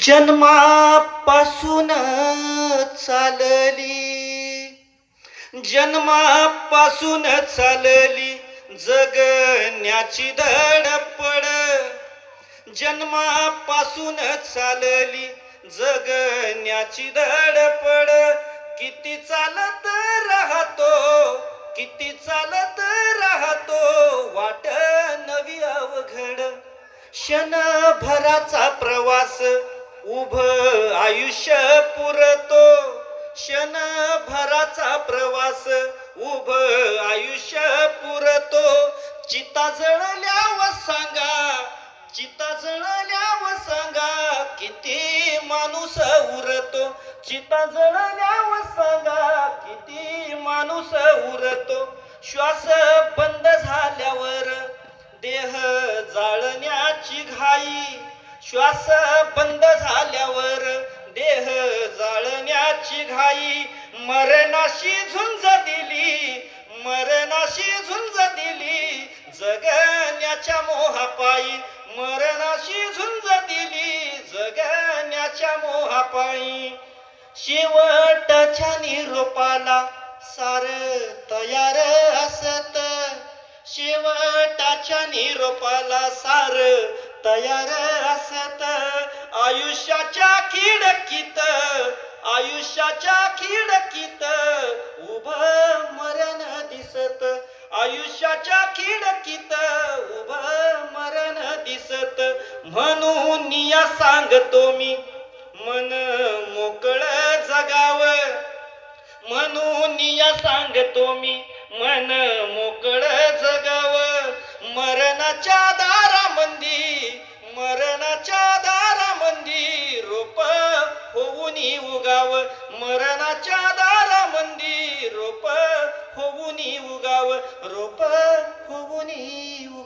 जन्मापासून चालली. जन्मापासून चालली जगण्याची धडपड जन्मापासून चालली जगण्याची धडपड किती चालत राहतो किती चालत राहतो वाट नवी अवघड. क्षणभराचा प्रवास उभ आयुष्य पुरतो. क्षणभराचा प्रवास उभ आयुष्य पुरतो. चिता व सांगा चिता व सांगा किती माणूस उरतो. चिता व सांगा किती माणूस उरतो. श्वास बंद झाल्यावर देह जाळण्याची घाई. श्वास बंद झाल्यावर देह जाळण्याची घाई मरणाशी झुंज दिली मरणाशी झुंज दिली जगण्याच्या मोहापायी मरणाशी झुंज दिली जगण्याच्या मोहापायी. शेवटच्या निरोपाला सार तयार असत शेवटाच्या निरोपाला सार तयार असत. आयुष्याच्या खिडकीत आयुष्याच्या खिडकीत उभ मरण दिसत. आयुष्याच्या खिडकीत उभ मरण दिसत. म्हणून या सांगतो मी मन मोकळ जगाव. म्हणून या सांगतो मी मन मोकळ जगाव. मरणाच्या मरणाच्या मरणाच्या दारामंदी रोप होऊनी उगाव रोप होऊनी उगाव